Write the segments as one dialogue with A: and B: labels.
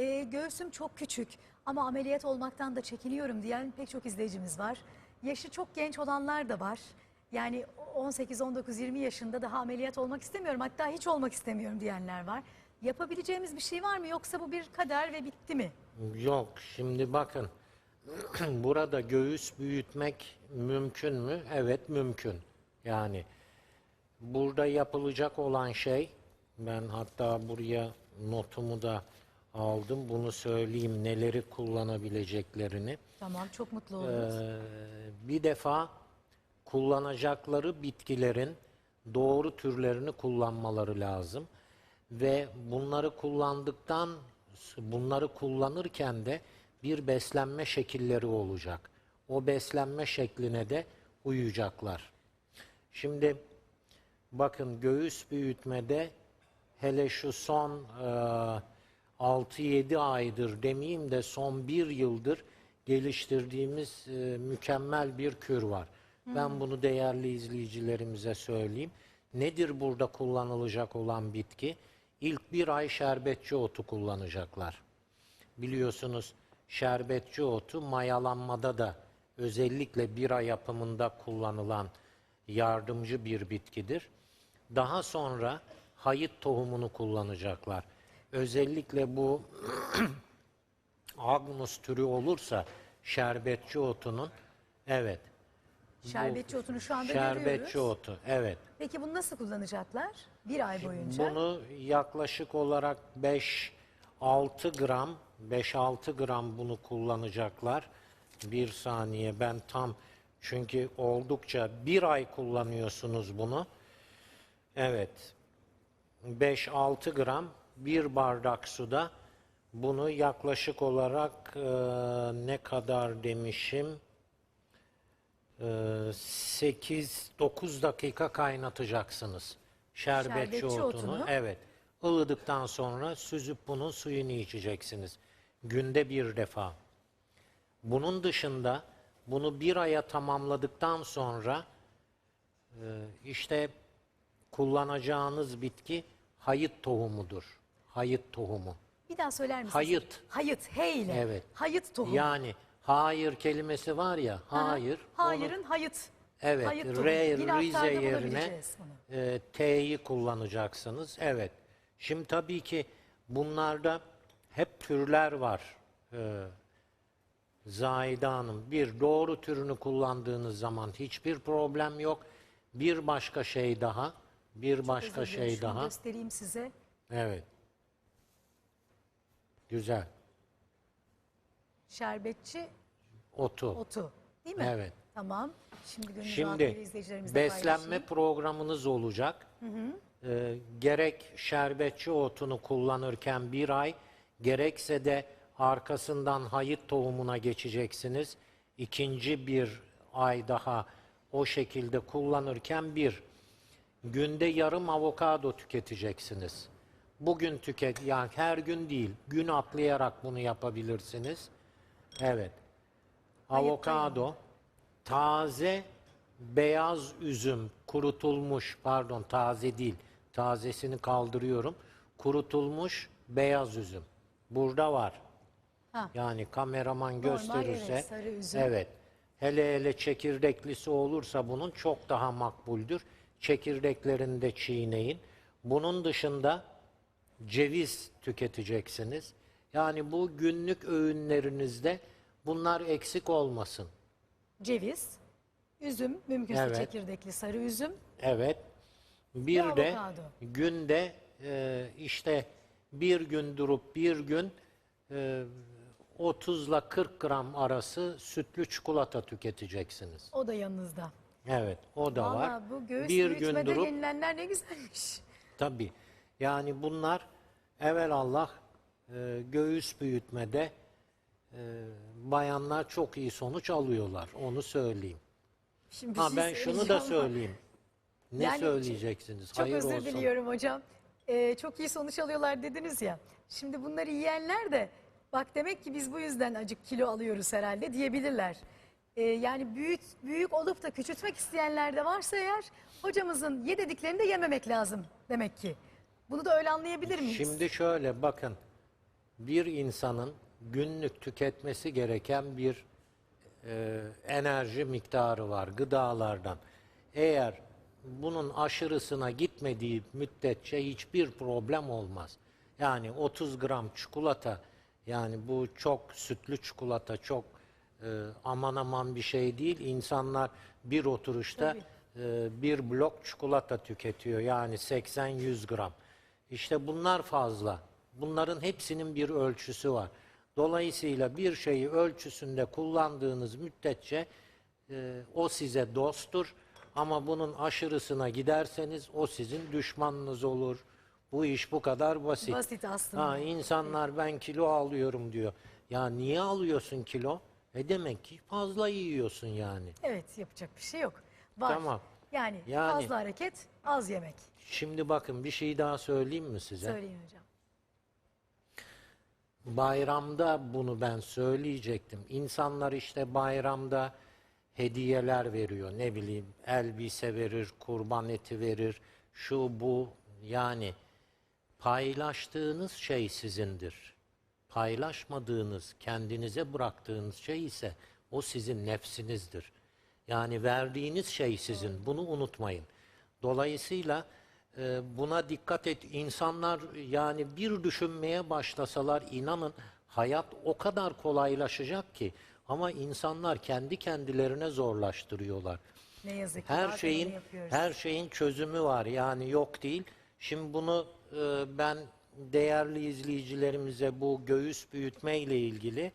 A: e, göğsüm çok küçük ama ameliyat olmaktan da çekiniyorum diyen pek çok izleyicimiz var. Yaşı çok genç olanlar da var. Yani 18, 19, 20 yaşında daha ameliyat olmak istemiyorum hatta hiç olmak istemiyorum diyenler var. Yapabileceğimiz bir şey var mı yoksa bu bir kader ve bitti mi?
B: Yok şimdi bakın burada göğüs büyütmek mümkün mü? Evet mümkün. Yani burada yapılacak olan şey ben hatta buraya notumu da aldım bunu söyleyeyim neleri kullanabileceklerini.
A: Tamam çok mutlu oluruz.
B: Ee, bir defa kullanacakları bitkilerin doğru türlerini kullanmaları lazım ve bunları kullandıktan bunları kullanırken de bir beslenme şekilleri olacak. O beslenme şekline de uyacaklar. Şimdi bakın göğüs büyütmede hele şu son e, 6-7 aydır demeyeyim de son bir yıldır geliştirdiğimiz e, mükemmel bir kür var. Ben bunu değerli izleyicilerimize söyleyeyim. Nedir burada kullanılacak olan bitki? İlk bir ay şerbetçi otu kullanacaklar. Biliyorsunuz şerbetçi otu mayalanmada da özellikle bira yapımında kullanılan yardımcı bir bitkidir. Daha sonra hayıt tohumunu kullanacaklar. Özellikle bu Agnus türü olursa şerbetçi otunun evet
A: Şerbetçi otunu şu anda
B: şerbetçi
A: görüyoruz.
B: otu evet
A: Peki bunu nasıl kullanacaklar? Bir ay boyunca.
B: Bunu yaklaşık olarak 5-6 gram, 5-6 gram bunu kullanacaklar. Bir saniye ben tam çünkü oldukça bir ay kullanıyorsunuz bunu. Evet. 5-6 gram bir bardak suda bunu yaklaşık olarak e, ne kadar demişim? 8-9 dakika kaynatacaksınız. Şerbetçi,
A: Şerbetçi
B: otunu.
A: otunu.
B: Evet. Ilıdıktan sonra süzüp bunun suyunu içeceksiniz. Günde bir defa. Bunun dışında bunu bir aya tamamladıktan sonra e, işte kullanacağınız bitki hayıt tohumudur. Hayıt tohumu.
A: Bir daha söyler misiniz?
B: Hayıt.
A: Hayıt. Hey ile.
B: Evet.
A: Hayıt tohumu.
B: Yani hayır kelimesi var ya,
A: Aha,
B: hayır. onu-
A: Hayırın hayıt.
B: Evet,
A: Hayıt tohumu.
B: R,
A: Yine
B: Rize yerine e, T'yi kullanacaksınız. Evet. Şimdi tabii ki bunlarda hep türler var. E, Zahide Hanım, bir doğru türünü kullandığınız zaman hiçbir problem yok. Bir başka şey daha, bir başka şey
A: şunu
B: daha.
A: göstereyim size.
B: Evet. Güzel.
A: Şerbetçi
B: Otu.
A: otu. Değil mi?
B: Evet.
A: Tamam. Şimdi gönül
B: Şimdi
A: rahatlığıyla izleyicilerimizle
B: beslenme
A: paylaşayım.
B: programınız olacak. Ee, gerek şerbetçi otunu kullanırken bir ay, gerekse de arkasından hayıt tohumuna geçeceksiniz. İkinci bir ay daha o şekilde kullanırken bir, günde yarım avokado tüketeceksiniz. Bugün tüket, yani her gün değil, gün atlayarak bunu yapabilirsiniz. Evet. Avokado, taze beyaz üzüm, kurutulmuş, pardon taze değil, tazesini kaldırıyorum. Kurutulmuş beyaz üzüm. Burada var.
A: Ha.
B: Yani kameraman gösterirse.
A: evet, sarı üzüm.
B: Evet. Hele hele çekirdeklisi olursa bunun çok daha makbuldür. Çekirdeklerini de çiğneyin. Bunun dışında ceviz tüketeceksiniz. Yani bu günlük öğünlerinizde bunlar eksik olmasın.
A: Ceviz, üzüm, mümkünse
B: Evet.
A: çekirdekli sarı üzüm.
B: Evet. Bir
A: Ve
B: de
A: avokado.
B: günde e, işte bir gün durup bir gün e, 30 ile 40 gram arası sütlü çikolata tüketeceksiniz.
A: O da yanınızda.
B: Evet, o da var.
A: Valla bu göğüs
B: bir gün
A: büyütmede
B: durup
A: yenilenler ne güzelmiş.
B: tabii. Yani bunlar evelallah e, göğüs büyütmede e, bayanlar çok iyi sonuç alıyorlar. Onu söyleyeyim.
A: Şimdi
B: Ha ben şunu da
A: söyleyeceğim
B: söyleyeyim. Ne
A: Yani
B: söyleyeceksiniz?
A: Çok
B: Hayır
A: özür
B: olsun.
A: diliyorum hocam. Ee, çok iyi sonuç alıyorlar dediniz ya. Şimdi bunları yiyenler de bak demek ki biz bu yüzden acık kilo alıyoruz herhalde diyebilirler. Ee, yani büyük, büyük olup da küçültmek isteyenler de varsa eğer hocamızın ye dediklerini de yememek lazım demek ki. Bunu da öyle anlayabilir miyiz?
B: Şimdi şöyle bakın. bir insanın günlük tüketmesi gereken bir e, enerji miktarı var gıdalardan. Eğer bunun aşırısına gitmediği müddetçe hiçbir problem olmaz. Yani 30 gram çikolata yani bu çok sütlü çikolata çok e, aman aman bir şey değil. İnsanlar bir oturuşta e, bir blok çikolata tüketiyor yani 80-100 gram. İşte bunlar fazla. Bunların hepsinin bir ölçüsü var. Dolayısıyla bir şeyi ölçüsünde kullandığınız müddetçe e, o size dosttur. Ama bunun aşırısına giderseniz o sizin düşmanınız olur. Bu iş bu kadar basit.
A: Basit aslında.
B: Ha, insanlar ben kilo alıyorum diyor. Ya niye alıyorsun kilo? E demek ki fazla yiyorsun yani.
A: Evet yapacak bir şey yok. Var.
B: Tamam.
A: Yani,
B: Yani-
A: fazla hareket, az yemek.
B: Şimdi bakın bir şey daha söyleyeyim mi size?
A: Söyleyin hocam.
B: Bayramda bunu ben söyleyecektim. İnsanlar işte bayramda hediyeler veriyor. Ne bileyim elbise verir, kurban eti verir, şu bu. Yani paylaştığınız şey sizindir. Paylaşmadığınız, kendinize bıraktığınız şey ise o sizin nefsinizdir. Yani verdiğiniz şey sizin. Bunu unutmayın. Dolayısıyla e, buna dikkat et. İnsanlar yani bir düşünmeye başlasalar inanın hayat o kadar kolaylaşacak ki. Ama insanlar kendi kendilerine zorlaştırıyorlar.
A: Ne yazık ki.
B: Her şeyin her şeyin çözümü var. Yani yok değil. Şimdi bunu e, ben değerli izleyicilerimize bu göğüs büyütme ile ilgili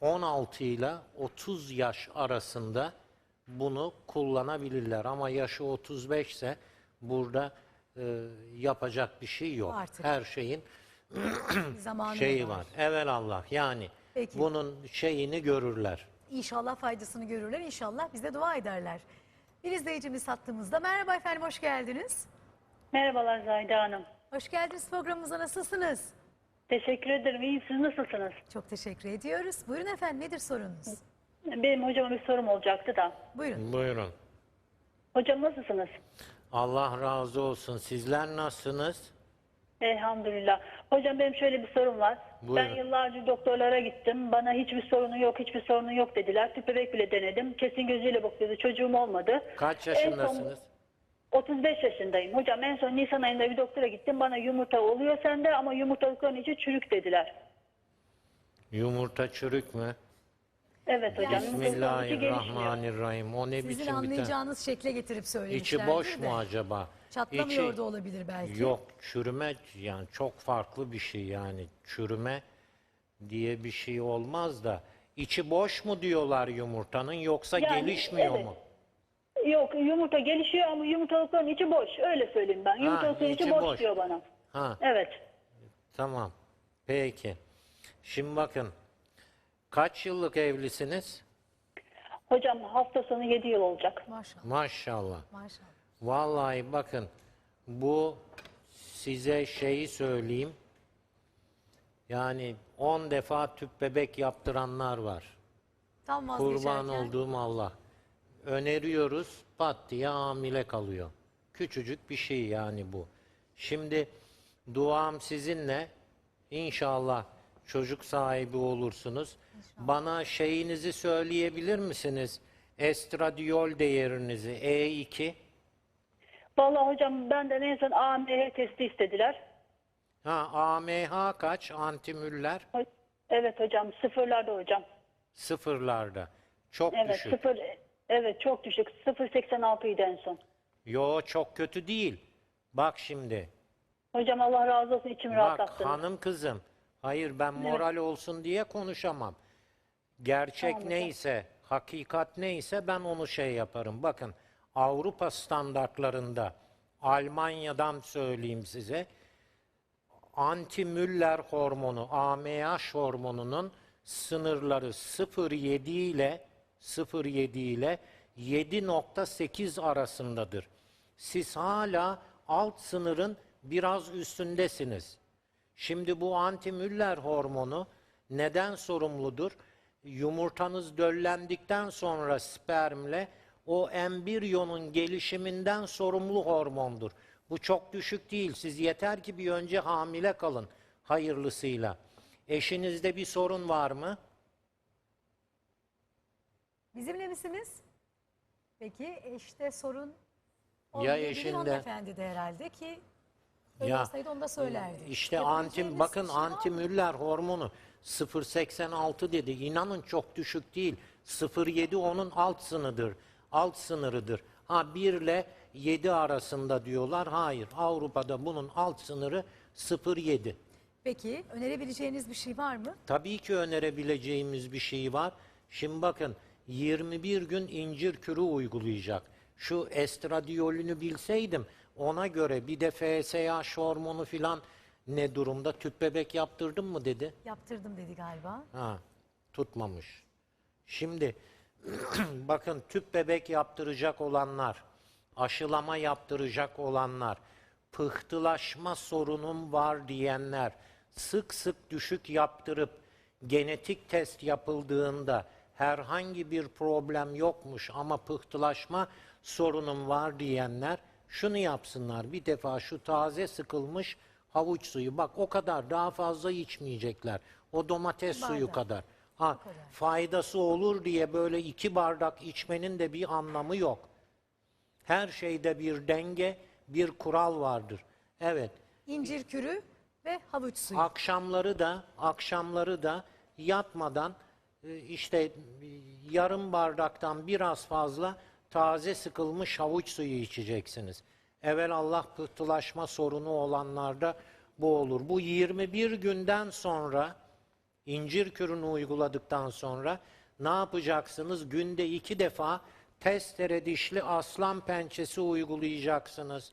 B: 16 ile 30 yaş arasında bunu kullanabilirler. Ama yaşı 35 ise burada e, yapacak bir şey yok.
A: Artık.
B: Her şeyin
A: Zamanı
B: şeyi var. Evelallah yani
A: Peki.
B: bunun şeyini görürler.
A: İnşallah faydasını görürler. İnşallah biz de dua ederler. Bir izleyicimiz hattımızda. Merhaba efendim hoş geldiniz.
C: Merhabalar Zahide Hanım.
A: Hoş geldiniz programımıza nasılsınız?
C: Teşekkür ederim. İyiyim. Siz nasılsınız?
A: Çok teşekkür ediyoruz. Buyurun efendim nedir sorunuz?
C: Benim hocama bir sorum olacaktı da.
A: Buyurun.
B: Buyurun.
C: Hocam nasılsınız?
B: Allah razı olsun. Sizler nasılsınız?
C: Elhamdülillah. Hocam benim şöyle bir sorum var.
B: Buyurun.
C: Ben yıllarca doktorlara gittim. Bana hiçbir sorunu yok, hiçbir sorunu yok dediler. Tüp bebek bile denedim. Kesin gözüyle bakıyordu. Çocuğum olmadı.
B: Kaç
C: En son
B: yaşındasınız?
C: 35 yaşındayım. Hocam en son Nisan ayında bir doktora gittim. Bana yumurta oluyor sende ama yumurtalıkların içi çürük dediler.
B: Yumurta çürük mü?
C: Evet hocam.
B: Bismillahirrahmanirrahim. O ne
A: Sizin
B: biçim bir tane?
A: anlayacağınız şekle getirip söylemişlerdir
B: İçi boş
A: de.
B: mu acaba?
A: Çatlamıyor
B: İçi-
A: da olabilir belki.
B: Yok çürüme yani çok farklı bir şey yani çürüme diye bir şey olmaz da içi boş mu diyorlar yumurtanın yoksa
C: Yani,
B: gelişmiyor
C: evet.
B: mu?
C: Yok yumurta gelişiyor ama yumurtalıkların içi boş. Öyle söyleyeyim ben. Yumurtalıkların içi,
B: içi
C: boş,
B: boş.
C: diyor bana.
B: Ha
C: Evet.
B: tamam. Peki. Şimdi bakın. Kaç yıllık evlisiniz?
C: Hocam hafta sonu 7 yıl olacak.
A: Maşallah.
B: Maşallah.
A: Maşallah.
B: Vallahi bakın bu size şeyi söyleyeyim. Yani 10 defa tüp bebek yaptıranlar var.
A: Tam
B: Kurban
A: vazgeçerken
B: olduğum Allah. Öneriyoruz pat diye hamile kalıyor. Küçücük bir şey yani bu. Şimdi duam sizinle inşallah çocuk sahibi olursunuz. Bana şeyinizi söyleyebilir misiniz? Estradiol değerinizi E E2.
C: Vallahi hocam benden en son AMH testi istediler.
B: Ha AMH kaç? Antimüller
C: Ho- Evet hocam sıfırlarda hocam.
B: sıfırlarda. Çok
C: Evet
B: düşük.
C: sıfır. Evet çok düşük. 0.86 idi en son.
B: Yo çok kötü değil. Bak şimdi.
C: Hocam Allah razı olsun içimi
B: Bak hanım kızım. Hayır ben moral olsun diye konuşamam. Gerçek
C: hocam.
B: neyse, hakikat neyse ben onu şey yaparım. Bakın Avrupa standartlarında Almanya'dan söyleyeyim size. Anti-Müller hormonu, AMH hormonunun sınırları 0.7 ile 0.7 ile 7.8 arasındadır. Siz hala alt sınırın biraz üstündesiniz. Şimdi bu antimüller hormonu neden sorumludur? Yumurtanız döllendikten sonra spermle o embriyonun gelişiminden sorumlu hormondur. Bu çok düşük değil. Siz yeter ki bir önce hamile kalın hayırlısıyla. Eşinizde bir sorun var mı?
A: Bizimle misiniz? Peki eşte sorun
B: Ya eşinde-
A: hanımefendi de herhalde ki
B: Ya,
A: onu da söylerdi.
B: İşte
A: Yapabileceğiniz
B: anti bakın
A: mı?
B: antimüller hormonu 0.86 dedi. İnanın çok düşük değil. 0.7 onun alt sınırıdır. Alt sınırıdır. Ha 1 ile 7 arasında diyorlar. Hayır. Avrupa'da bunun alt sınırı 0.7.
A: Peki önerebileceğiniz bir şey var mı?
B: Tabii ki önerebileceğimiz bir şey var. Şimdi bakın 21 gün incir kürü uygulayacak. Şu estradiyolünü bilseydim ona göre bir de FSH hormonu filan ne durumda? Tüp bebek yaptırdın mı dedi.
A: Yaptırdım dedi galiba.
B: Ha, tutmamış. Şimdi bakın tüp bebek yaptıracak olanlar, aşılama yaptıracak olanlar, pıhtılaşma sorunum var diyenler, sık sık düşük yaptırıp genetik test yapıldığında herhangi bir problem yokmuş ama pıhtılaşma sorunum var diyenler şunu yapsınlar. Bir defa şu taze sıkılmış havuç suyu bak o kadar daha fazla içmeyecekler. O domates suyu
A: bardak.
B: kadar. Ha, faydası olur diye böyle iki bardak içmenin de bir anlamı yok. Her şeyde bir denge, bir kural vardır. Evet,
A: İncir kürü ve havuç suyu.
B: akşamları da akşamları da yatmadan e, işte yarım bardaktan biraz fazla taze sıkılmış havuç suyu içeceksiniz. Evvel Allah pıhtılaşma sorunu olanlarda bu olur. Bu 21 günden sonra incir kürünü uyguladıktan sonra ne yapacaksınız? Günde iki defa testere dişli aslan pençesi uygulayacaksınız.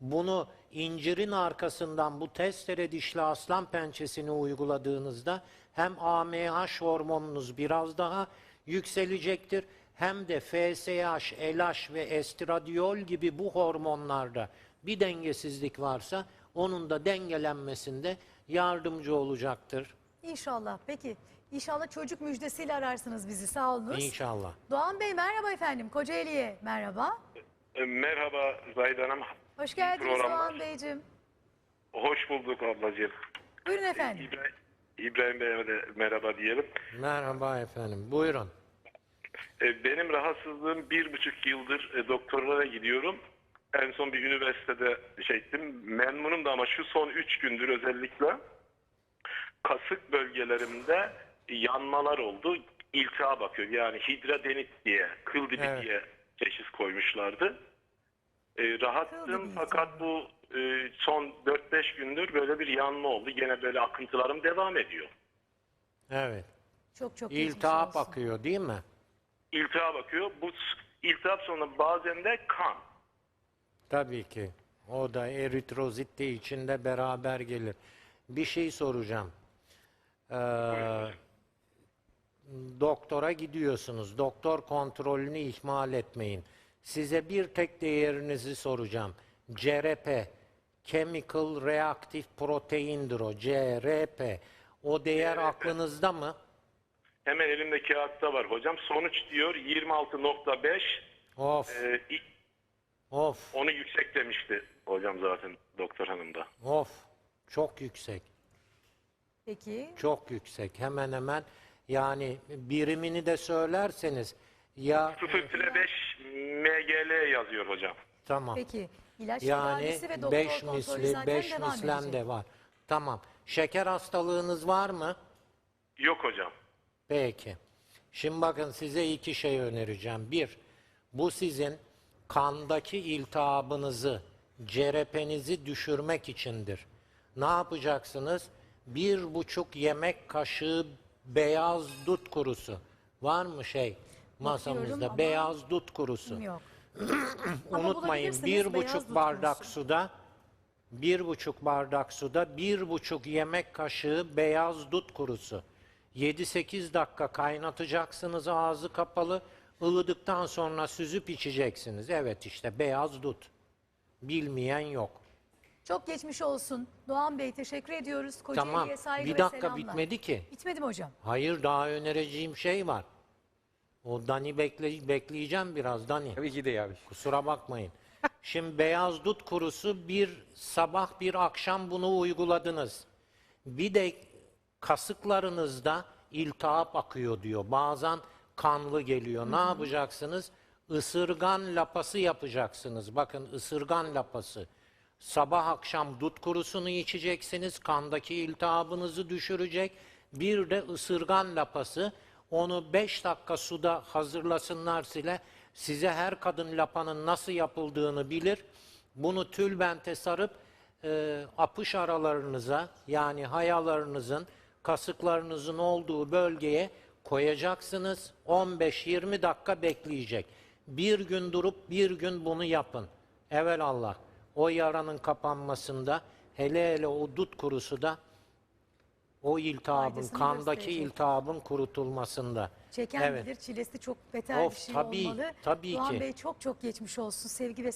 B: Bunu incirin arkasından bu testere dişli aslan pençesini uyguladığınızda hem AMH hormonunuz biraz daha yükselecektir hem de FSH, LH ve estradiol gibi bu hormonlarda bir dengesizlik varsa onun da dengelenmesinde yardımcı olacaktır.
A: İnşallah. Peki. İnşallah çocuk müjdesiyle ararsınız bizi. Sağ olunuz.
B: İnşallah.
A: Doğan Bey merhaba efendim. Kocaeli'ye merhaba.
D: E, Merhaba Zahide Hanım.
A: Hoş geldiniz
D: programlar.
A: Doğan Beyciğim.
D: Hoş bulduk ablacığım.
A: Buyurun efendim.
D: İbrahim, İbrahim Bey'e de merhaba diyelim.
B: Merhaba efendim. Buyurun.
D: E, Benim rahatsızlığım bir buçuk yıldır e, doktorlara gidiyorum. En son bir üniversitede şey ettim. Memnunum da ama şu son üç gündür özellikle kasık bölgelerimde yanmalar oldu. İltihap bakıyor. Yani hidradenit diye, kıl dibi
B: Evet.
D: diye teşhis koymuşlardı. E,
A: Kıl
D: rahattım fakat bu e, son 4-5 gündür böyle bir yanma oldu. Gene böyle akıntılarım devam ediyor.
B: Evet.
A: Çok çok
B: İltihap akıyor değil mi?
D: İltihap bakıyor. Bu iltihap sonra bazen de kan.
B: Tabii ki. O da eritrozit de içinde beraber gelir. Bir şey soracağım. Ee, doktora gidiyorsunuz. Doktor kontrolünü ihmal etmeyin. Size bir tek değerinizi soracağım. CRP, Chemical Reactive Protein'dir o. CRP. O değer aklınızda mı?
D: Hemen elimde kağıtta var hocam. Sonuç diyor 26.5.
B: Of,
D: i-
B: of,
D: onu yüksek demişti hocam zaten doktor hanım da.
B: of. Çok yüksek.
A: Peki.
B: Çok yüksek. Hemen hemen yani birimini de söylerseniz ya
D: 0-5 MGL yazıyor hocam.
B: tamam.
A: Peki. İlaç
B: Yani
A: ve doktor
B: 5
A: kontrolü
B: misli
A: zaten
B: 5
A: devam
B: mislen
A: edecek.
B: de var. Tamam. Şeker hastalığınız var mı?
D: Yok hocam.
B: Peki. Şimdi bakın size iki şey önereceğim. Bir, bu sizin kandaki iltihabınızı, cerepenizi düşürmek içindir. Ne yapacaksınız? Bir buçuk yemek kaşığı beyaz dut kurusu. Var mı şey masamızda?
A: ama
B: Beyaz dut kurusu.
A: Yok.
B: Unutmayın bir buçuk bardak
A: kurusu.
B: suda bir buçuk bardak suda bir buçuk yemek kaşığı beyaz dut kurusu. 7-8 dakika kaynatacaksınız ağzı kapalı. ılıdıktan sonra süzüp içeceksiniz. Evet işte beyaz dut. Bilmeyen yok.
A: Çok geçmiş olsun. Doğan Bey teşekkür ediyoruz. Kocaeli'ye
B: Tamam.
A: saygı
B: Bir
A: ve
B: dakika
A: selamlar.
B: bitmedi ki.
A: Bitmedi mi hocam?
B: Hayır daha önereceğim şey var. O Dani bekle, bekleyeceğim biraz Dani.
E: Tabii ki de ya abi.
B: Kusura bakmayın. Şimdi beyaz dut kurusu bir sabah bir akşam bunu uyguladınız. Bir de kasıklarınızda iltihap akıyor diyor. Bazen kanlı geliyor. Ne yapacaksınız? Isırgan lapası yapacaksınız. Bakın ısırgan lapası. Sabah akşam dut kurusunu içeceksiniz. Kandaki iltihabınızı düşürecek. Bir de ısırgan lapası. Onu 5 dakika suda hazırlasınlar sile. Size her kadın lapanın nasıl yapıldığını bilir. Bunu tülbente sarıp e, apış aralarınıza yani hayalarınızın, kasıklarınızın olduğu bölgeye koyacaksınız. 15-20 dakika bekleyecek. Bir gün durup bir gün bunu yapın. Evelallah o yaranın kapanmasında hele hele o dut kurusu da o iltihabın,
A: Faydasını
B: kandaki
A: gösterecek.
B: iltihabın kurutulmasında.
A: Çeken
B: Evet.
A: bilir çilesi çok beter
B: Of,
A: bir şey
B: tabii,
A: olmalı.
B: tabii
A: Doğan
B: ki.
A: Bey çok çok geçmiş olsun. Sevgi ve